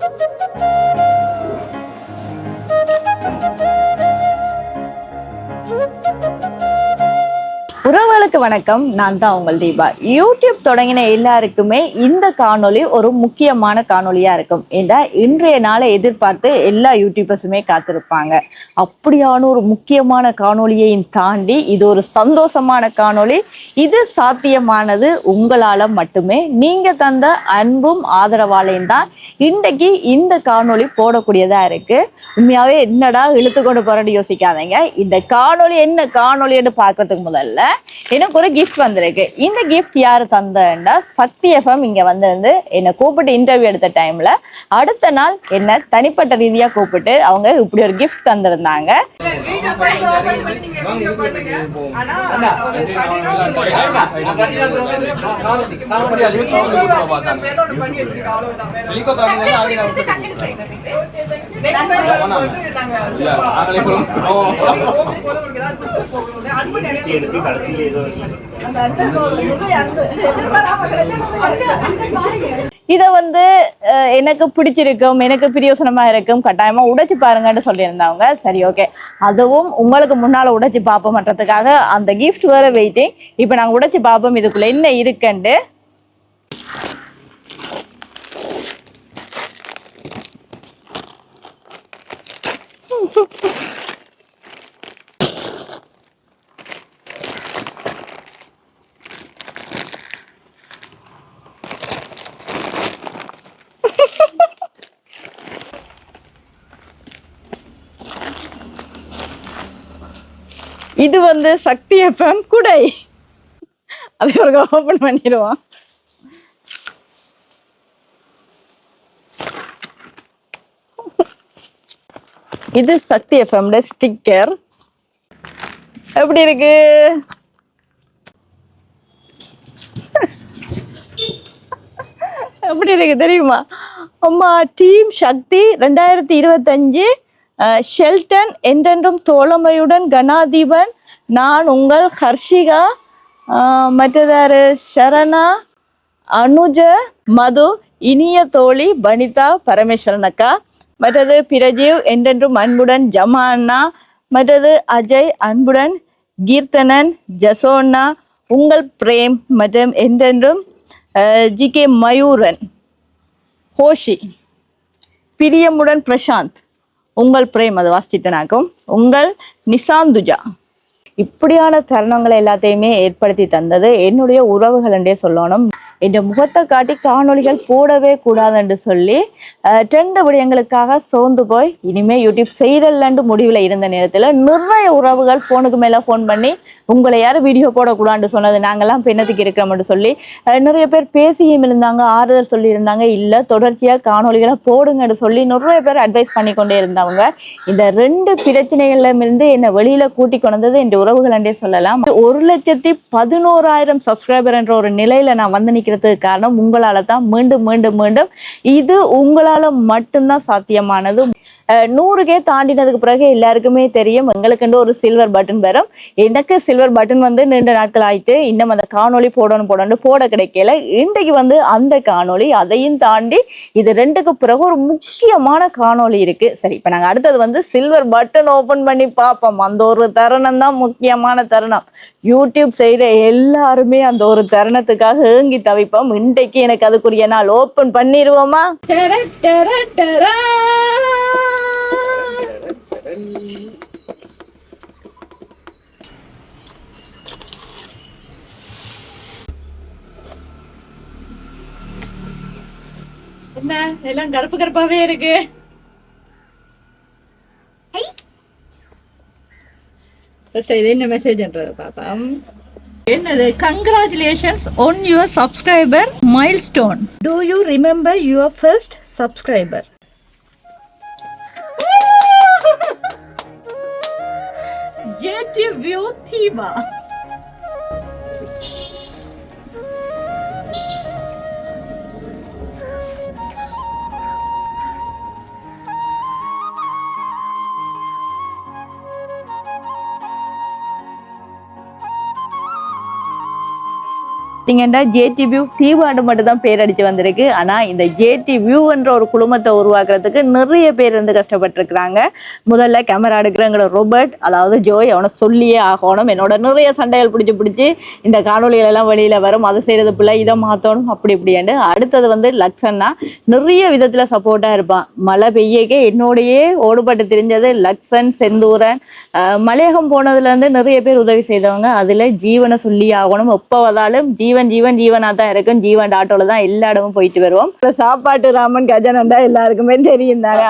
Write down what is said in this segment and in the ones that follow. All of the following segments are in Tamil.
thank you எல்லாருக்கும் வணக்கம். நான் தான் உங்கள் தீபா. யூடியூப் தொடங்கின எல்லாருக்குமே இந்த காணொளி ஒரு முக்கியமான காணொலியா இருக்கும் ஏன்னா இன்றைய நாளை எதிர்பார்த்து எல்லா யூடியூபர்ஸுமே காத்திருப்பாங்க. அப்படியான ஒரு முக்கியமான காணொலியையும் தாண்டி இது ஒரு சந்தோஷமான காணொளி. இது சாத்தியமானது உங்களால மட்டுமே. நீங்க தந்த அன்பும் ஆதரவாலையும் தான் இன்றைக்கு இந்த காணொலி போடக்கூடியதா இருக்கு. உண்மையாவே என்னடா இழுத்து கொண்டு போறேன்னு யோசிக்காதீங்க. இந்த காணொளி என்ன காணொலின்னு பார்க்கறதுக்கு முதல்ல எனக்கு ஒரு கிஃப்ட் வந்திருக்கு. இந்த கிஃப்ட் யாரு தந்தேன்னா சக்தி எஃப்எம் இங்க வந்திருந்து என்னை கூப்பிட்டு இன்டர்வியூ எடுத்த டைம்ல அடுத்த நாள் என்ன தனிப்பட்ட ரீதியா கூப்பிட்டு அவங்க இப்படி ஒரு கிஃப்ட் தந்திருந்தாங்க. வீட்டை போய் open அந்த அன்பு அன்பு. எதிர்பாராம கிடைச்சது. இதை வந்து எனக்கு பிடிச்சிருக்கும் எனக்கு பிரியோசனமாக இருக்கும் கட்டாயமாக உடைச்சி பாருங்கன்னு சொல்லியிருந்தவங்க. சரி ஓகே அதுவும் உங்களுக்கு முன்னால் உடைச்சி பார்ப்போம் பார்ப்போம்ன்றதுக்காக அந்த கிஃப்ட் வேற வெயிட்டிங் இப்போ நாங்கள் உடைச்சி பார்ப்போம் இதுக்குள்ளே என்ன இருக்குன்ட்டு. இது வந்து சக்தி எஃப்எம் குடை. அதை ஒரு ஓப்பன் பண்ணிடுவோம். இது சக்தி எஃப்எம்ல ஸ்டிக்கர் எப்படி இருக்கு? எப்படி இருக்கு தெரியுமா? அம்மா டீம் சக்தி ரெண்டாயிரத்தி இருபத்தஞ்சு ஷெல்டன் என்றென்றும் தோழமையுடன் கணாதிபன் நான் உங்கள் ஹர்ஷிகா மற்றதாரு சரணா அனுஜ மது இனிய தோழி வனிதா பரமேஸ்வரன் அக்கா மற்றது பிரஜீவ் என்றென்றும் அன்புடன் ஜமா அண்ணா மற்றது அஜய் அன்புடன் கீர்த்தனன் ஜசோண்ணா உங்கள் பிரேம் மற்றும் என்றென்றும் ஜி கே மயூரன் ஹோஷி பிரியமுடன் பிரசாந்த். உங்கள் பிரேம் அது வாசிச்சிட்டனாக்கும் உங்கள் நிசாந்துஜா. இப்படியான தருணங்களை எல்லாத்தையுமே ஏற்படுத்தி தந்தது. என்னுடைய உறவுகள் என்றே சொல்லணும். என் முகத்தை காட்டி காணொளிகள் போடவே கூடாது என்று சொல்லி அஹ், ரெண்டு விடயங்களுக்காக சோர்ந்து போய் இனிமே யூடியூப் செய்யலன்னு முடிவில் இருந்த நேரத்தில் நிறைய உறவுகள் ஃபோனுக்கு மேலே ஃபோன் பண்ணி உங்களை யாரும் வீடியோ போடக்கூடாதுன்னு சொன்னது நாங்கள்லாம் பெண்ணத்துக்கு இருக்கிறோம்னு சொல்லி நிறைய பேர் பேசியும் இருந்தாங்க ஆறுதல் சொல்லியிருந்தாங்க இல்லை தொடர்ச்சியாக காணொளிகளை போடுங்கன்னு சொல்லி நிறைய பேர் அட்வைஸ் பண்ணி கொண்டே இருந்தவங்க. இந்த ரெண்டு பிரச்சனைகளிலிருந்து என்னை வெளியில் கூட்டி கொண்டது என் உறவுகள் என்றே சொல்லலாம். ஒரு லட்சத்தி பதினோராயிரம் சப்ஸ்கிரைபர் என்ற ஒரு நிலையில நான் வந்து நிக்கிறதுக்கு காரணம் உங்களால தான். மீண்டும் மீண்டும் மீண்டும் இது உங்களால மட்டும்தான் சாத்தியமானது. நூறுக்கே தாண்டினதுக்கு பிறகு எல்லாருக்குமே தெரியும் எங்களுக்குண்டு ஒரு சில்வர் பட்டன் வரும். எனக்கு சில்வர் பட்டன் வந்து நீண்ட நாட்கள் ஆயிட்டு இன்னும் அந்த காணொளி போடணும் போடணும் போட கிடைக்கல. இன்றைக்கு வந்து அந்த காணொளி அதையும் தாண்டி இது ரெண்டுக்கு பிறகு ஒரு முக்கியமான காணொளி இருக்கு. சரி இப்போ நாங்கள் அடுத்தது வந்து சில்வர் பட்டன் ஓபன் பண்ணி பார்ப்போம். அந்த ஒரு தருணம் தான் முக்கியமான தருணம். யூடியூப் செய்கிற எல்லாருமே அந்த ஒரு தருணத்துக்காக ஏங்கி தவிப்போம். இன்றைக்கு எனக்கு அதுக்குரிய நாள் ஓபன் பண்ணிடுவோமா? என்ன? எல்லாம் கருப்பு கருப்பாவே இருக்கு. ஃபர்ஸ்ட் இது என்ன மெசேஜ்ன்றது பாப்போம் என்னது? Congratulations on your subscriber milestone do you remember your first subscriber JD view Deepa பார்த்தீங்கன்னா ஜேடி வியூ தீவாண்டு மட்டும்தான் பேர் அடித்து வந்திருக்கு. ஆனால் இந்த ஜேடி வியூன்ற ஒரு குழுமத்தை உருவாக்குறதுக்கு நிறைய பேர் வந்து கஷ்டப்பட்டிருக்கிறாங்க. முதல்ல கேமரா எடுக்கிறங்கிற ரோபர்ட் அதாவது ஜோய் அவனை சொல்லியே ஆகணும். என்னோட நிறைய சண்டைகள் பிடிச்சி பிடிச்சி இந்த காணொலிகள் எல்லாம் வெளியில் வரும். அதை செய்கிறது பிள்ளை இதை மாற்றணும் அப்படி இப்படியாண்டு அடுத்தது வந்து லக்ஷன்னா நிறைய விதத்தில் சப்போர்ட்டாக இருப்பான். மழை பெய்யக்கே என்னோடையே ஓடுபட்டு தெரிஞ்சது லக்ஷன் செந்தூரன். மலையகம் போனதுலேருந்து நிறைய பேர் உதவி செய்தவங்க. அதில் ஜீவனை சொல்லி ஆகணும். எப்போ வந்தாலும் ஜீவன் ஜீவன் ஜீவனா தான் இருக்கும் ஜீவன் ஆட்டோவில் தான் எல்லா இடமும் போயிட்டு வருவோம். சாப்பாட்டு ராமன் கஜானண்டா எல்லாருக்குமே தெரியும் தாங்க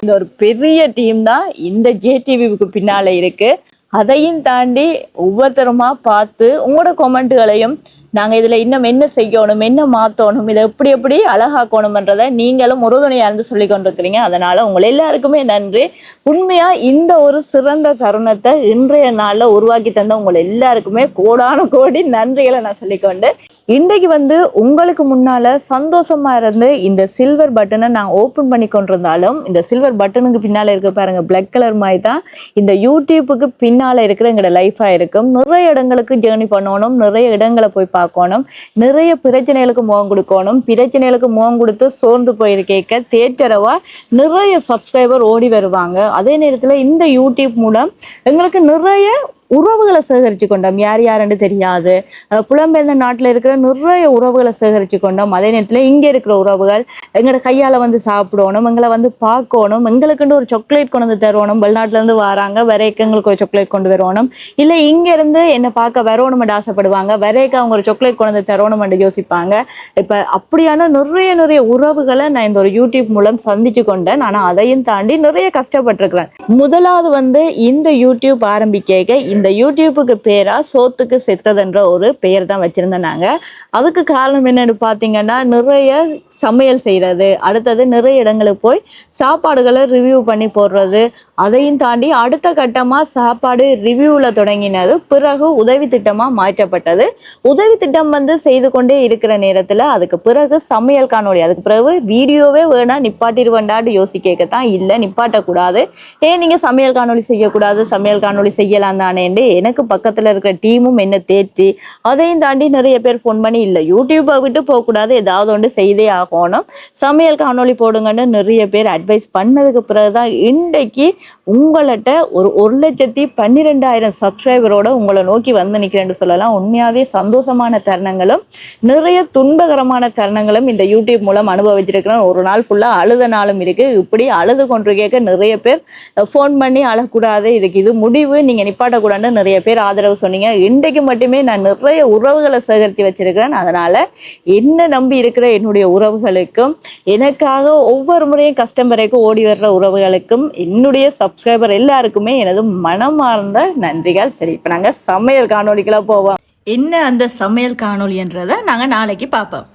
இந்த ஒரு பெரிய டீம் தான் இந்த ஜேடிவிக்கு பின்னால இருக்கு. அதையும் தாண்டி ஒவ்வொருத்தருமா பார்த்து உங்களோட கொமெண்ட்டுகளையும் நாங்கள் இதில் இன்னும் என்ன செய்யணும் என்ன மாற்றணும் இதை எப்படி எப்படி அழகாக்கணும்ன்றதை நீங்களும் உறுதுணையாக இருந்து சொல்லி கொண்டிருக்கிறீங்க. அதனால் உங்களை எல்லாருக்குமே நன்றி. உண்மையாக இந்த ஒரு சிறந்த தருணத்தை இன்றைய நாளில் உருவாக்கி தந்த உங்களை எல்லாருக்குமே கோடான கோடி நன்றிகளை நான் சொல்லிக்கொண்டு இன்றைக்கு வந்து உங்களுக்கு முன்னால் சந்தோஷமாக இருந்து இந்த சில்வர் பட்டனை நான் ஓப்பன் பண்ணி கொண்டிருந்தாலும் இந்த சில்வர் பட்டனுக்கு பின்னால் இருக்க பாருங்கள் பிளாக் கலர் மாதிரி தான் இந்த யூடியூப்புக்கு பின்னால் இருக்கிற எங்களோட லைஃபாக இருக்கும். நிறைய இடங்களுக்கு ஜேர்னி பண்ணணும் நிறைய இடங்களை போய் பார்க்கணும். நிறைய பிரச்சனைகளுக்கு முகம் கொடுக்கணும். பிரச்சனைகளுக்கு முகம் கொடுத்து சோர்ந்து போயிருக்கேக்க தேட்டரவா நிறைய சப்ஸ்கிரைபர் ஓடி வருவாங்க. அதே நேரத்தில் இந்த யூடியூப் மூலம் எங்களுக்கு நிறைய உறவுகளை சேகரித்து கொண்டோம். யார் யாருன்னு தெரியாது. புலம்பெயர்ந்த நாட்டில் இருக்கிற நிறைய உறவுகளை சேகரித்து கொண்டோம். அதே நேரத்தில் இங்கே இருக்கிற உறவுகள் எங்களோட கையால் வந்து சாப்பிடணும் எங்களை வந்து பார்க்கணும் எங்களுக்குன்னு ஒரு சாக்லேட் கொண்டு வந்து தருவணும். வெளிநாட்டிலேருந்து வராங்க வரைக்கும் எங்களுக்கு ஒரு சாக்லேட் கொண்டு வரணும். இல்லை இங்கேருந்து என்னை பார்க்க வரணும்னு ஆசைப்படுவாங்க. வரைக்கும் அவங்க ஒரு சாக்லேட் கொண்டு வந்து தரணும்னு யோசிப்பாங்க. இப்போ அப்படியான நிறைய நிறைய உறவுகளை நான் இந்த ஒரு யூடியூப் மூலம் சந்திச்சு கொண்டேன். ஆனால் அதையும் தாண்டி நிறைய கஷ்டப்பட்டிருக்கிறேன். முதலாவது வந்து இந்த யூடியூப் ஆரம்பிக்க இந்த யூடியூப்புக்கு பேராக சோத்துக்கு செத்ததுன்ற ஒரு பெயர் தான் வச்சிருந்தோம் நாங்கள் அதுக்கு காரணம் என்னென்னு பார்த்தீங்கன்னா நிறைய சமையல் செய்கிறது அடுத்தது நிறைய இடங்களுக்கு போய் சாப்பாடுகளை ரிவ்யூ பண்ணி போடுறது அதையும் தாண்டி அடுத்த கட்டமாக சாப்பாடு ரிவ்யூவில் தொடங்கினது பிறகு உதவி திட்டமாக மாற்றப்பட்டது. உதவி திட்டம் வந்து செய்து கொண்டே இருக்கிற நேரத்தில் அதுக்கு பிறகு சமையல் காணொளி அதுக்கு பிறகு வீடியோவே வேணால் நிப்பாட்டிடுவேண்டான்னு யோசிக்க தான் இல்லை நிப்பாட்டக்கூடாது. ஏன் நீங்கள் சமையல் காணொளி செய்யக்கூடாது சமையல் காணொளி செய்யலாம் தானே தானேன்னு எனக்கு பக்கத்தில் இருக்கிற டீமும் என்ன தேற்றி அதையும் தாண்டி நிறைய பேர் ஃபோன் பண்ணி இல்லை யூடியூப்பை விட்டு போகக்கூடாது. ஏதாவது ஒன்று செய்தே ஆகணும். சமையல் காணொலி போடுங்கன்னு நிறைய பேர் அட்வைஸ் பண்ணதுக்கு பிறகு தான் இன்றைக்கு உங்கள்கிட்ட ஒரு ஒரு லட்சத்தி பன்னிரெண்டாயிரம் சப்ஸ்கிரைபரோட உங்களை நோக்கி வந்து நிற்கிறேன்னு சொல்லலாம். உண்மையாகவே சந்தோஷமான தருணங்களும் நிறைய துன்பகரமான தருணங்களும் இந்த யூடியூப் மூலம் அனுபவிச்சிருக்கிறேன். ஒரு நாள் ஃபுல்லாக அழுத நாளும் இருக்கு. இப்படி அழுது கொண்டு கேட்க நிறைய பேர் ஃபோன் பண்ணி அழக்கூடாது. இதுக்கு இது முடிவு. நீங்கள் நிப்பாட்டக்கூடாதுன்னு நிறைய பேர் ஆதரவு சொன்னீங்க. இன்றைக்கு மட்டுமே நான் நிறைய உறவுகளை சேகரித்து வச்சிருக்கிறேன். அதனால் என்ன நம்பி இருக்கிற என்னுடைய உறவுகளுக்கும் எனக்காக ஒவ்வொரு முறையும் கஸ்டமரைக்கும் ஓடி வர்ற உறவுகளுக்கும் என்னுடைய சப்ஸ்கிரைபர் எல்லாருக்குமே எனது மனமார்ந்த நன்றிகள். சரி இப்போ நாங்கள் சமையல் காணொலிக்கெல்லாம் போவோம். என்ன அந்த சமையல் காணொளின்றதை நாங்கள் நாளைக்கு பார்ப்போம்.